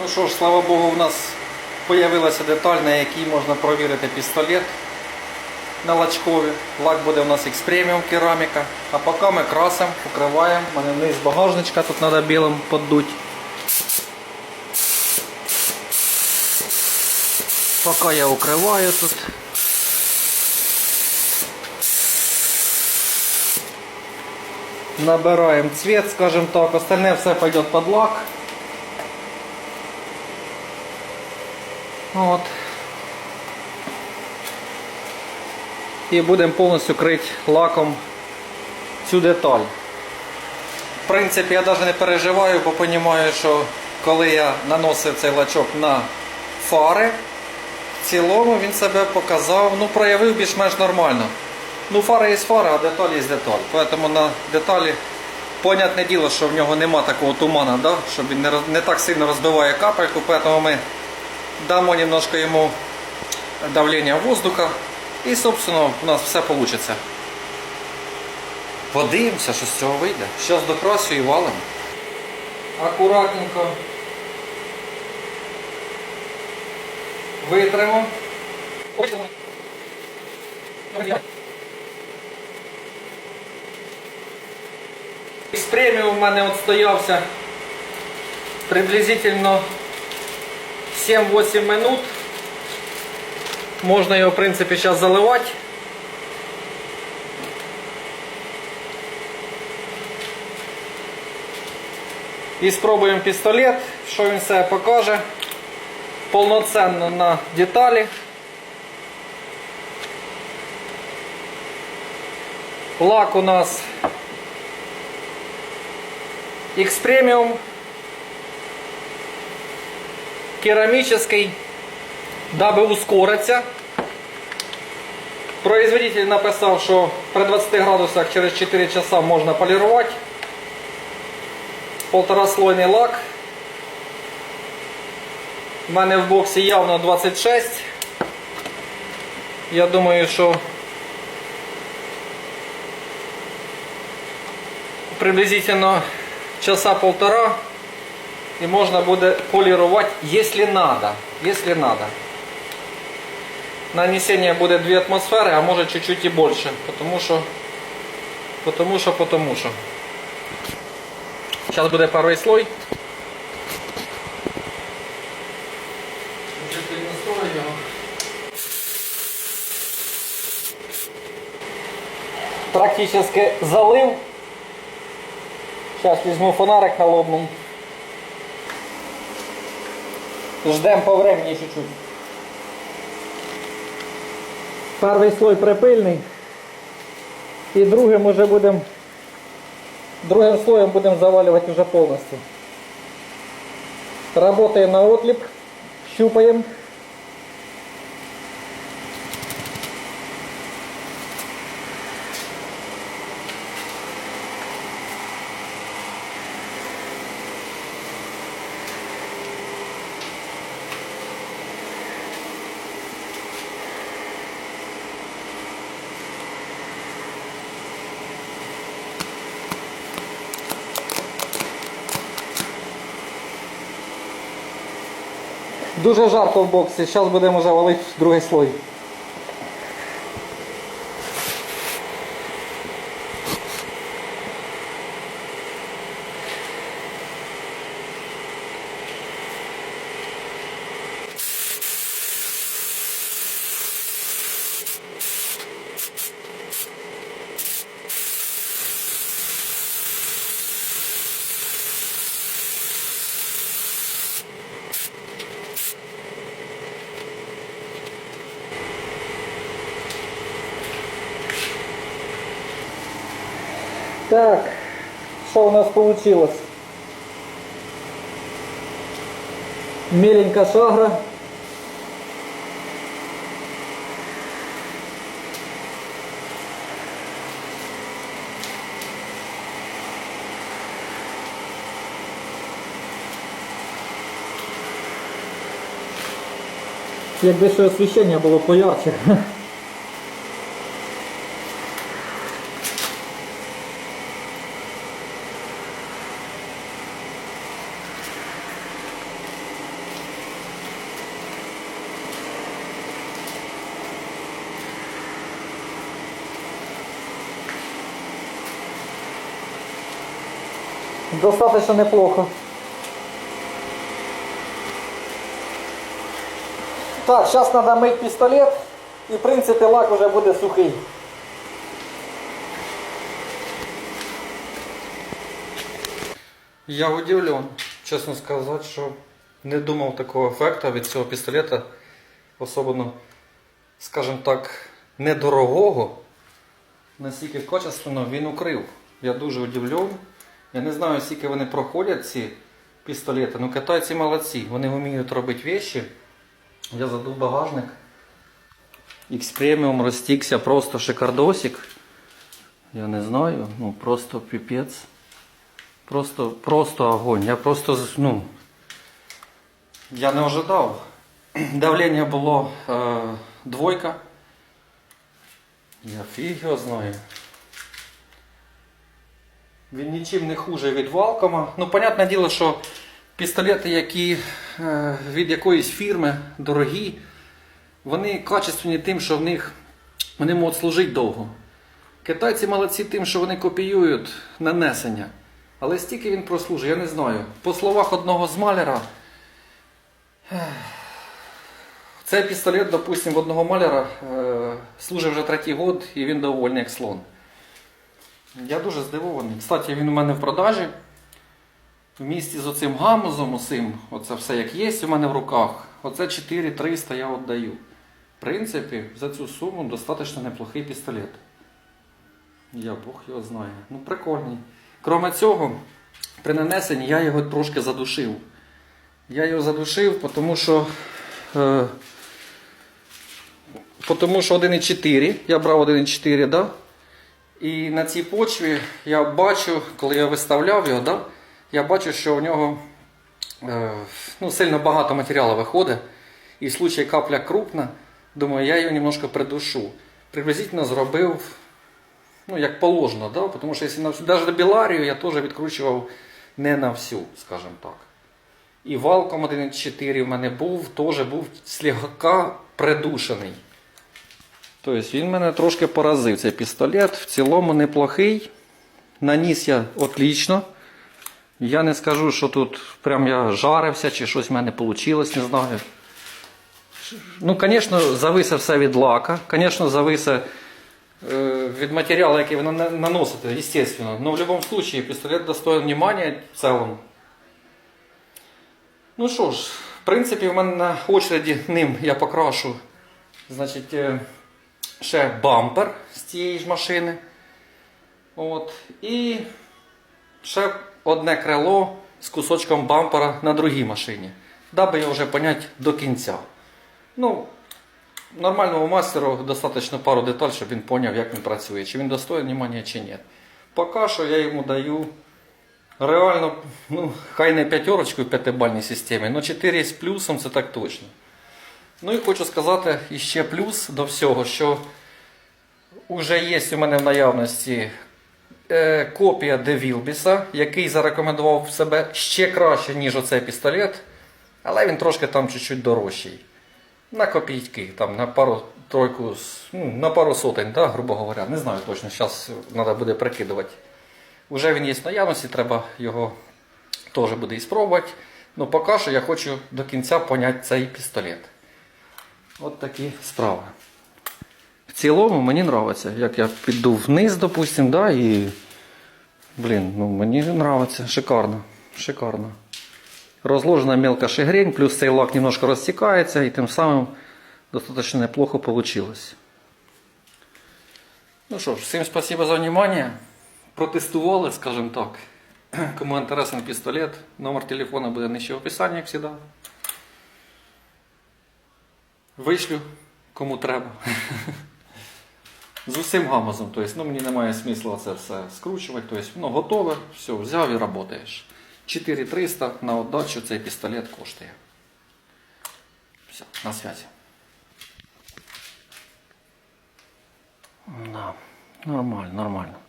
Ну що ж, слава Богу, у нас з'явилася деталь, на якій можна провірити пістолет на лачкові. Лак буде у нас X Premium кераміка. А поки ми красимо, покриваємо. У мене низ багажничка, тут треба білим поддуть. Поки я укриваю тут. Набираем цвет, скажем так, остальное все пойдет под лак. Вот. І будемо повністю крити лаком цю деталь. В принципі, я навіть не переживаю, бо розумію, що коли я наносив цей лачок на фари, в цілому він себе показав, ну проявив більш-менш нормально. Ну, фара є фара, а деталь є деталь. Тому на деталі, понятне діло, що в нього нема такого туману, да? щоб він не, не так сильно розбиває капельку, тому ми дамо немножко йому давлення воздуха і, собственно, у нас все вийде. Подивимося, що з цього вийде. Зараз докрасю і валимо. Акуратненько витримо. Із преміум у мене стоявся приблизительно 7-8 минут. Можна його, в принципі, зараз заливати. І спробуємо пістолет, що він себе покаже. Повноценно на деталі. Лак у нас X Premium керамический, дабы ускориться. Производитель написав, що при 20 градусах через 4 часа можна полірувати. Полтораслойний лак. У мене в боксі явно 26. Я думаю, що приблизительно часа полтора И можно будет полировать, если надо, если надо. Нанесення будет 2 атмосферы, а может чуть-чуть и больше, потому что, потому что, потому что. Сейчас будет первый слой. Практически залив. Сейчас возьму фонарик холодний. Ждем по времени чуть-чуть. Перший слой припильний. І другим уже будем другим слоєм будемо завалювати вже повністю. Работаємо на отліп, щупаємо. Дуже жарко в боксі, зараз будемо вже валити другий слой. Так, что у нас получилось? Меленька шагра. Якби ще освіщення було поярче. Достаточно неплохо. Так, зараз треба мити пістолет і в принципі лак вже буде сухий. Я удивлен, чесно сказати, що не думав такого ефекту від цього пістолета, особливо, скажімо так, недорогого, наскільки качественно він укрив. Я дуже удивлен. Я не знаю, скільки вони проходять ці пістолети. Ну китайці молодці, вони вміють робити вещи. Я задув багажник. X Premium розтікся просто шикардосик. Я не знаю, ну просто піпець. Просто, просто огонь. Я просто, ну, я не ожидав. Давлення було е, двойка. Я фіг його знаю. Він нічим не хуже від Валкома. Ну, понятне діло, що пістолети, які е, від якоїсь фірми дорогі, вони качественні тим, що в них вони можуть служити довго. Китайці молодці тим, що вони копіюють нанесення. Але стільки він прослужить, я не знаю. По словах одного з маляра, цей пістолет, допустим, в одного маляра е, служить вже третій год і він довольний як слон. Я дуже здивований. Кстати, він у мене в продажі. В місті з оцим гамузом, усім, оце все як є у мене в руках. Оце 4300 я віддаю. В принципі, за цю суму достатньо неплохий пістолет. Я Бог його знає. Ну, прикольний. Кроме цього, при нанесенні я його трошки задушив. Я його задушив, тому що. Е, тому що 1,4, я брав 1,4, да? І на цій почві я бачу, коли я виставляв його, да? я бачу, що у нього е, ну, сильно багато матеріалу виходить. І в случаї капля крупна, думаю, я його немножко придушу. Приблизительно зробив ну, як положено, да? тому що якщо на всю- біларію я теж відкручував не на всю, скажімо так. І валком 1.4 в мене був, теж був слегка придушений. Тобто він мене трошки поразив, цей пістолет. В цілому неплохий. Наніс я отлично. Я не скажу, що тут прям я жарився чи щось в мене вийшло, не знаю. Ну, звісно, зависе все від лака. Звісно, зависе е, від матеріалу, який ви наносите, естественно. Но в будь-якому випадку пістолет достоин внимания в цілому. Ну що ж, в принципі, в мене на очереді ним я покрашу значить, е, ще бампер з цієї ж машини. От. І ще одне крило з кусочком бампера на другій машині. Даби його вже поняти до кінця. Ну, нормальному мастеру достатньо пару деталей, щоб він поняв, як він працює, чи він достоин внимания, чи ні. Поки що я йому даю реально, ну, хай не п'ятерочку в п'ятибальній системі, але 4 з плюсом це так точно. Ну і хочу сказати іще плюс до всього, що вже є у мене в наявності е, копія Девілбіса, який зарекомендував себе ще краще, ніж оцей пістолет, але він трошки там чуть-чуть дорожчий. На копійки, там на пару тройку, ну, на пару сотень, да, грубо говоря. Не знаю точно, зараз треба буде прикидувати. Уже він є в наявності, треба його теж буде і спробувати. Ну, поки що я хочу до кінця поняти цей пістолет. От такі справи. В цілому мені подобається, як я піду вниз, допустим, да, і. Блін, ну мені подобається. Шикарно. Шикарно. Розложена мелка шигрень, плюс цей лак немножко розтікається і тим самим достаточно неплохо вийшло. Ну що ж, всім спасибо за внимание. Протестували, скажімо так. Кому інтересен пістолет, номер телефона буде нижче в описанні, як завжди. Вишлю, кому треба. З усім гамазом. Тобто, ну, мені немає смисла це все скручувати. Тобто, ну, готове, все, взяв і працюєш. 4300 на отдачу цей пістолет коштує. Все, на связи. Да, нормально, нормально.